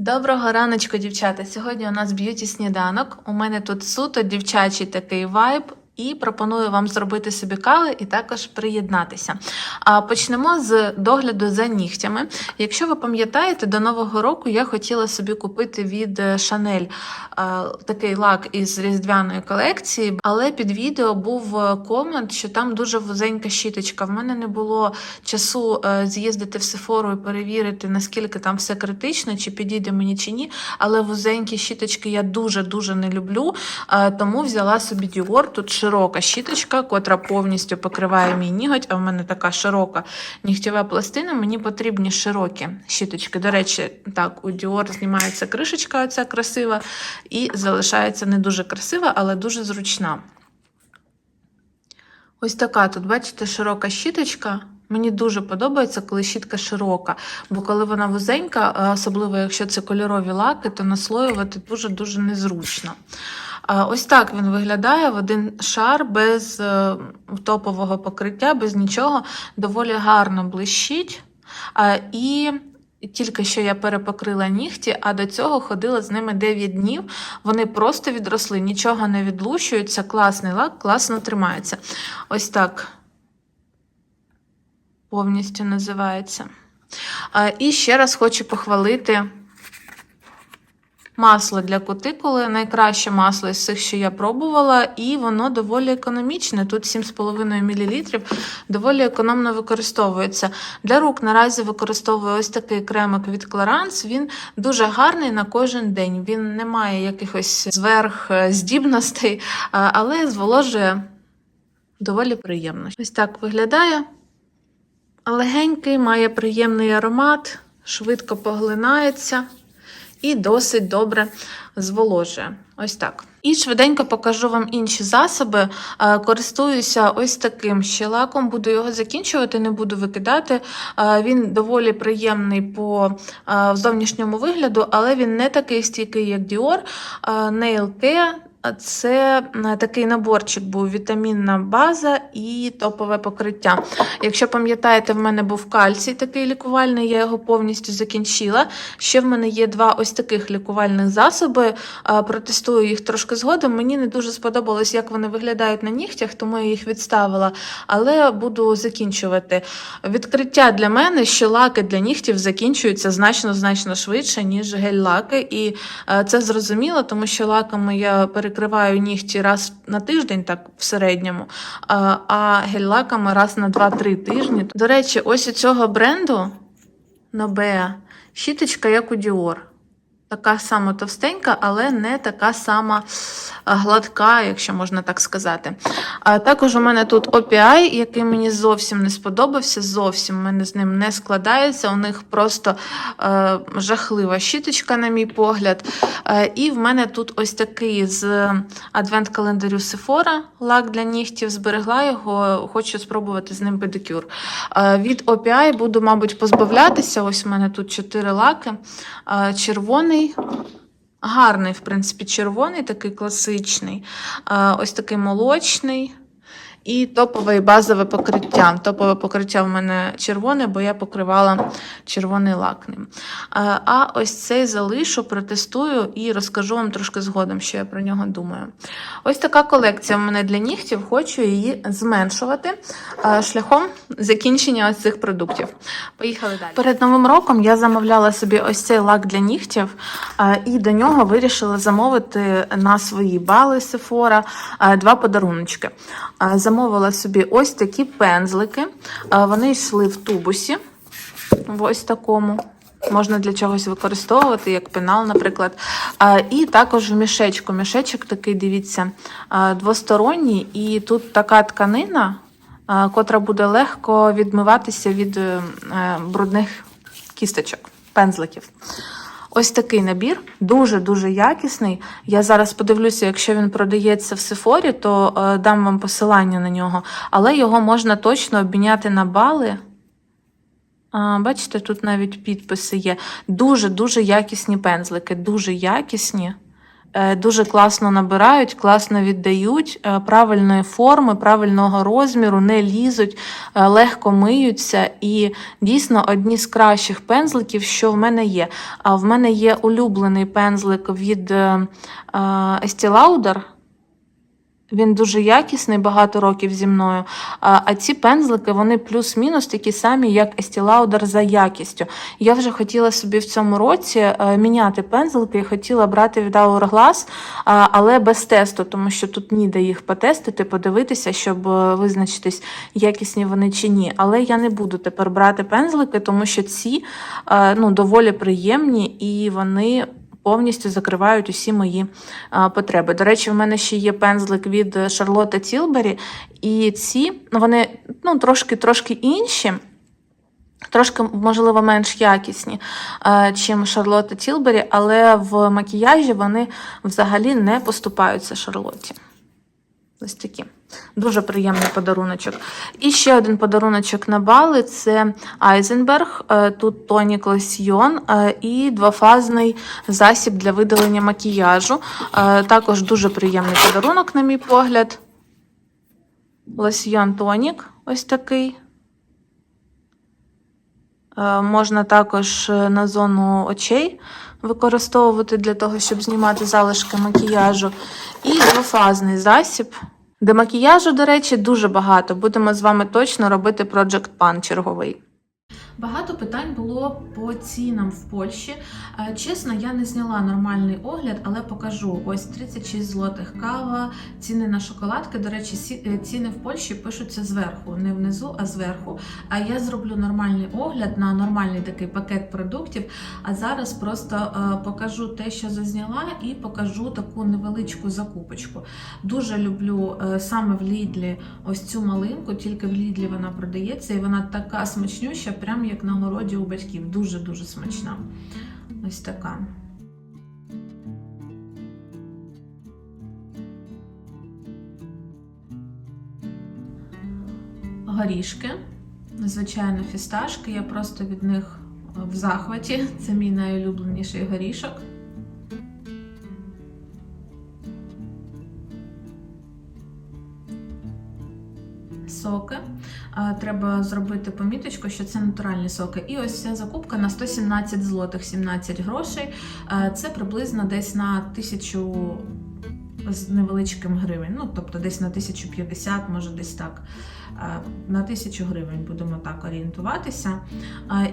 Доброго раночку, дівчата. Сьогодні у нас б'юті сніданок. У мене тут суто дівчачий такий вайб. І пропоную вам зробити собі кави і також приєднатися. А почнемо з догляду за нігтями. Якщо ви пам'ятаєте, до нового року я хотіла собі купити від а, такий лак із різдвяної колекції, але під відео був комент, що там дуже вузенька щіточка. В мене не було часу е, з'їздити в Сефору і перевірити, наскільки там все критично, чи підійде мені чи ні. Але вузенькі щіточки я дуже-дуже не люблю, е, тому взяла собі Dior. Тут широка щіточка, котра повністю покриває мій ніготь, а в мене така широка нігтєва пластина. Мені потрібні широкі щіточки. До речі, так, у Dior знімається кришечка, оця красива, і залишається не дуже красива, але дуже зручна. Ось така тут, бачите, широка щіточка. Мені дуже подобається, коли щітка широка, бо коли вона вузенька, особливо якщо це кольорові лаки, то наслоювати дуже-дуже незручно. Ось так він виглядає в один шар без е, топового покриття, без нічого. Доволі гарно блищить. І тільки що я перепокрила нігті, а до цього ходила з ними 9 днів. Вони просто відросли, нічого не відлущуються. Класний лак, класно тримається. Ось так повністю називається. І ще раз хочу похвалити масло для кутикули. Найкраще масло із цих, що я пробувала, і воно доволі економічне. Тут 7,5 мл, доволі економно використовується. Для рук наразі використовую ось такий кремик від Clarins. Він дуже гарний на кожен день. Він не має якихось зверх здібностей, але зволожує доволі приємно. Ось так виглядає. Легенький, має приємний аромат, швидко поглинається і досить добре зволожує. Ось так. І швиденько покажу вам інші засоби. Е, Користуюся ось таким ще лаком, буду його закінчувати, не буду викидати. Е, Він доволі приємний по е, зовнішньому вигляду, але він не такий стійкий, як Dior. Nail Care це е, такий наборчик був вітамінна база і топове покриття. Якщо пам'ятаєте, в мене був кальцій такий лікувальний, я його повністю закінчила. Ще в мене є два ось таких лікувальних засоби. Е, Протестую їх трошки згодом. Мені не дуже сподобалось, як вони виглядають на нігтях, тому я їх відставила. Але буду закінчувати. Відкриття для мене, що лаки для нігтів закінчуються значно-значно швидше, ніж гель-лаки. І е, це зрозуміло, тому що лаками я перекриваю нігті раз на тиждень, так в середньому, а, гель-лаками раз на 2-3 тижні. До речі, ось у цього бренду Nobea щіточка, як у Dior. Така сама товстенька, але не така сама гладка, якщо можна так сказати. А також у мене тут OPI, який мені зовсім не сподобався. Зовсім в мене з ним не складається. У них просто е, жахлива щіточка, на мій погляд. Е, і в мене тут ось такий з адвент-календарю Sephora лак для нігтів. Зберегла його, хочу спробувати з ним педикюр. Е, від OPI буду, мабуть, позбавлятися. Ось у мене тут чотири лаки. Е, червоний. Гарний, в принципі, червоний, такий класичний, Е, ось такий молочний. І топове і базове покриття. Топове покриття в мене червоне, бо я покривала червоний лак ним. А ось цей залишу, протестую і розкажу вам трошки згодом, що я про нього думаю. Ось така колекція в мене для нігтів, хочу її зменшувати шляхом закінчення ось цих продуктів. Поїхали далі. Перед новим роком я замовляла собі ось цей лак для нігтів, і до нього вирішила замовити на свої бали е, два подаруночки. Е, Замовила собі ось такі пензлики. Вони йшли в тубусі, ось такому. Можна для чогось використовувати, як пенал, наприклад. І також в мішечку. Мішечок такий, дивіться, двосторонній, і тут така тканина, котра буде легко відмиватися від е, е, брудних кісточок, пензликів. Ось такий набір, дуже-дуже якісний. Я зараз подивлюся, якщо він продається в Сефорі, то е, дам вам посилання на нього. Але його можна точно обміняти на бали. А, бачите, тут навіть підписи є. Дуже-дуже якісні пензлики, дуже якісні. Е, Дуже класно набирають, класно віддають, е, правильної форми, правильного розміру, не лізуть, е, легко миються. І дійсно одні з кращих пензликів, що в мене є. А в мене є улюблений пензлик від Estee Lauder. Він дуже якісний, багато років зі мною. А, а ці пензлики вони плюс-мінус такі самі, як Estee Lauder за якістю. Я вже хотіла собі в цьому році е, міняти пензлики і хотіла брати від Hourglass, але без тесту, тому що тут ніде їх потестити, подивитися, щоб е, визначитись, якісні вони чи ні. Але я не буду тепер брати пензлики, тому що ці е, ну, доволі приємні і вони. Повністю закривають усі мої потреби. До речі, в мене ще є пензлик від Шарлотти Тілбері, і ці ну, вони ну, трошки трошки інші. Трошки, можливо, менш якісні, е, чим Шарлотта Тілбері, але в макіяжі вони взагалі не поступаються Шарлотті. Ось такі. Дуже приємний подаруночок. І ще один подаруночок на бали це Айзенберг. Е, Тут тонік лосьйон е, і двофазний засіб для видалення макіяжу. Е, Також дуже приємний подарунок, на мій погляд. Лосьйон тонік ось такий. Можна також на зону очей використовувати для того, щоб знімати залишки макіяжу. І двофазний засіб. Де макіяжу, до речі, дуже багато. Будемо з вами точно робити Project Pan черговий. Багато питань було по цінам в Польщі. Е, Чесно, я не зняла нормальний огляд, але покажу. Ось 36 злотих кава, ціни на шоколадки. До речі, е, ціни в Польщі пишуться зверху, не внизу, а зверху. А я зроблю нормальний огляд на нормальний такий пакет продуктів. А зараз просто е, покажу те, що зазняла, і покажу таку невеличку закупочку. Дуже люблю саме в Лідлі ось цю малинку, тільки в Лідлі вона продається, і вона така смачнюща, прям як на городі у батьків. Дуже-дуже смачна. Ось така. Горішки, звичайно, фісташки. Я просто від них в захваті. Це мій найулюбленіший горішок. Соки. Треба зробити поміточку, що це натуральні соки. І ось ця закупка на 117 злотих, 17 грошей. Це приблизно десь на тисячу невеличким гривень. Ну, тобто десь на 1050, може десь так. На 1000 гривень будемо так орієнтуватися.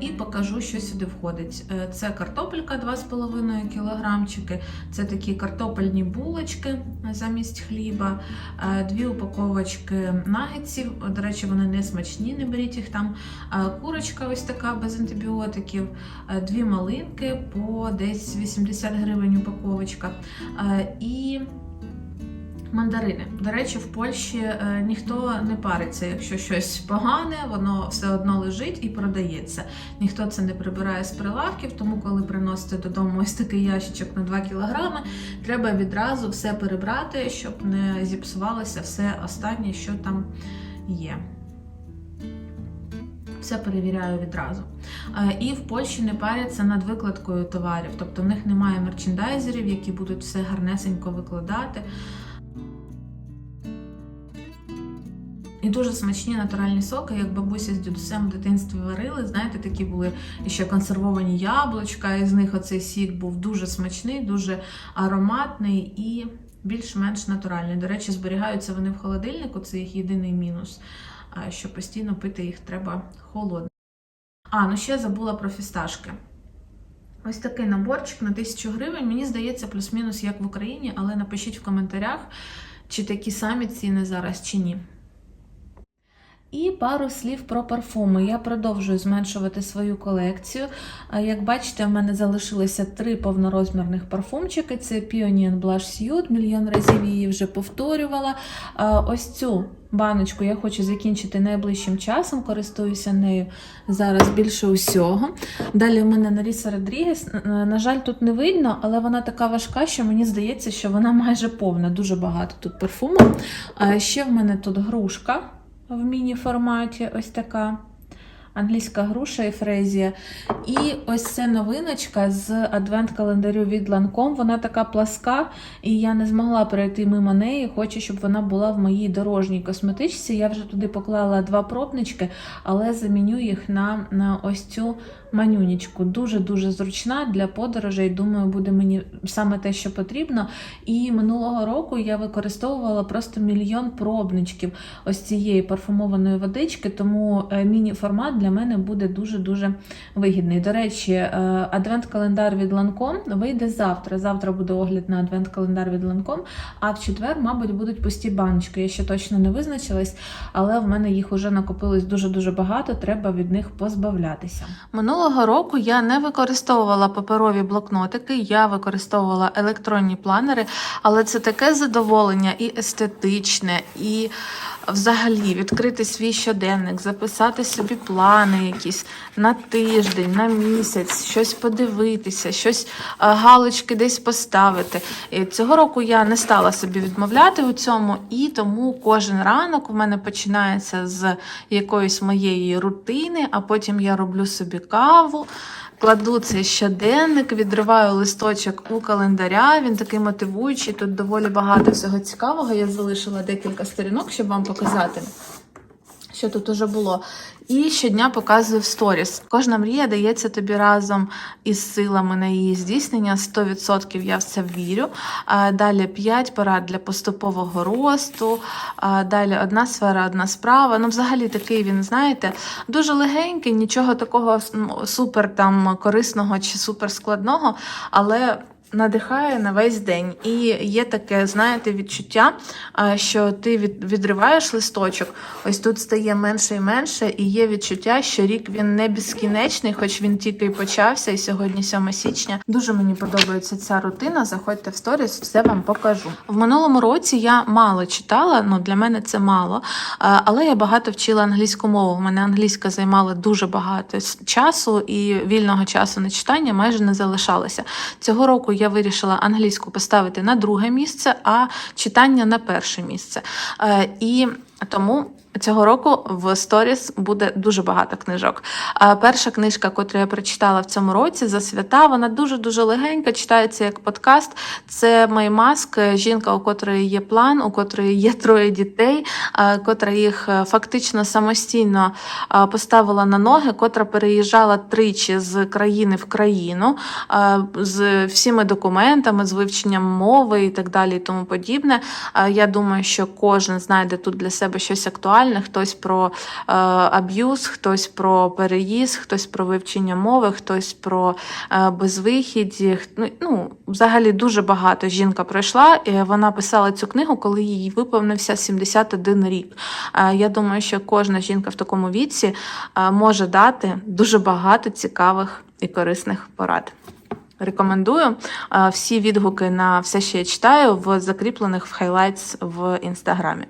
І покажу, що сюди входить. Е, Це картопелька 2,5 кілограмчики, це такі картопельні булочки замість хліба, е, дві упаковочки нагетсів. До речі, вони не смачні, не беріть їх там. Е, Курочка ось така без антибіотиків, дві малинки по десь 80 гривень упаковочка. І Мандарини. До речі, в Польщі е, ніхто не париться, якщо щось погане, воно все одно лежить і продається. Ніхто це не прибирає з прилавків, тому коли приносите додому ось такий ящичок на 2 кілограми, треба відразу все перебрати, щоб не зіпсувалося все останнє, що там є. Все перевіряю відразу. Е, І в Польщі не паряться над викладкою товарів, тобто в них немає мерчендайзерів, які будуть все гарнесенько викладати. І дуже смачні натуральні соки, як бабуся з дідусем в дитинстві варили. Знаєте, такі були ще консервовані яблучка, і з них оцей сік був дуже смачний, дуже ароматний і більш-менш натуральний. До речі, зберігаються вони в холодильнику, це їх єдиний мінус, що постійно пити їх треба холодно. А, ну ще забула про фісташки. Ось такий наборчик на 1000 гривень. Мені здається, плюс-мінус як в Україні, але напишіть в коментарях, чи такі самі ціни зараз, чи ні. І пару слів про парфуми. Я продовжую зменшувати свою колекцію. Як бачите, в мене залишилося три повнорозмірних парфумчики. Це Pionier Blush Suit, мільйон разів її вже повторювала. Ось цю баночку я хочу закінчити найближчим часом, користуюся нею зараз більше усього. Далі в мене Наріса Родрігес. На жаль, тут не видно, але вона така важка, що мені здається, що вона майже повна. Дуже багато тут парфуму. Ще в мене тут грушка в міні-форматі, ось така. Англійська груша і фрезія. І ось це новиночка з адвент-календарю від Lancome. Вона така пласка, і я не змогла перейти мимо неї. Хочу, щоб вона була в моїй дорожній косметичці. Я вже туди поклала два пробнички, але заміню їх на, на ось цю манюнічку. Дуже-дуже зручна для подорожей. Думаю, буде мені саме те, що потрібно. І минулого року я використовувала просто мільйон пробничків ось цієї парфумованої водички, тому е, міні-формат для мене буде дуже-дуже вигідний. До речі, е, адвент-календар від Lancome вийде завтра. Завтра буде огляд на адвент-календар від Lancome, а в четвер, мабуть, будуть пусті баночки. Я ще точно не визначилась, але в мене їх уже накопилось дуже-дуже багато, треба від них позбавлятися. Минулого року я не використовувала паперові блокнотики, я використовувала електронні планери, але це таке задоволення і естетичне, і взагалі відкрити свій щоденник, записати собі плани якісь на тиждень, на місяць, щось подивитися, щось е, галочки десь поставити. Цього року я не стала собі відмовляти у цьому, і тому кожен ранок у мене починається з якоїсь моєї рутини, а потім я роблю собі каву. Кладу цей щоденник, відриваю листочок у календаря. Він такий мотивуючий. Тут доволі багато всього цікавого. Я залишила декілька сторінок, щоб вам показати. Що тут уже було. І щодня показую в сторіс. Кожна мрія дається тобі разом із силами на її здійснення. 100% я в це вірю. Далі 5 порад для поступового росту. Далі одна сфера, одна справа. Ну, взагалі, такий він, знаєте, дуже легенький, нічого такого супер там корисного чи супер складного, але. Надихає на весь день. І є таке, знаєте, відчуття, що ти відриваєш листочок, ось тут стає менше і менше, і є відчуття, що рік він не безкінечний, хоч він тільки й почався, і сьогодні 7 січня. Дуже мені подобається ця рутина. Заходьте в сторіс, все вам покажу. В минулому році я мало читала, ну для мене це мало, але я багато вчила англійську мову. В мене англійська займала дуже багато часу, і вільного часу на читання майже не залишалося. Цього року я вирішила англійську поставити на друге місце, а читання на перше місце. Е, І тому цього року в сторіс буде дуже багато книжок. Перша книжка, яку я прочитала в цьому році за свята, вона дуже дуже легенька, читається як подкаст. Це Мей Маск, жінка, у котрої є план, у котрої є троє дітей, котра їх е, фактично самостійно поставила на ноги, котра переїжджала тричі з країни в країну з всіми документами, з вивченням мови і так далі, і тому подібне. Я думаю, що кожен знайде тут для себе щось актуальне. Хтось про е, аб'юз, хтось про переїзд, хтось про вивчення мови, хтось про е, безвихідь. Ну, ну, взагалі дуже багато жінка пройшла. І вона писала цю книгу, коли їй виповнився 71 рік. Е, Я думаю, що кожна жінка в такому віці е, може дати дуже багато цікавих і корисних порад. Рекомендую Е, всі відгуки на все, що я читаю, в закріплених в хайлайтс в інстаграмі.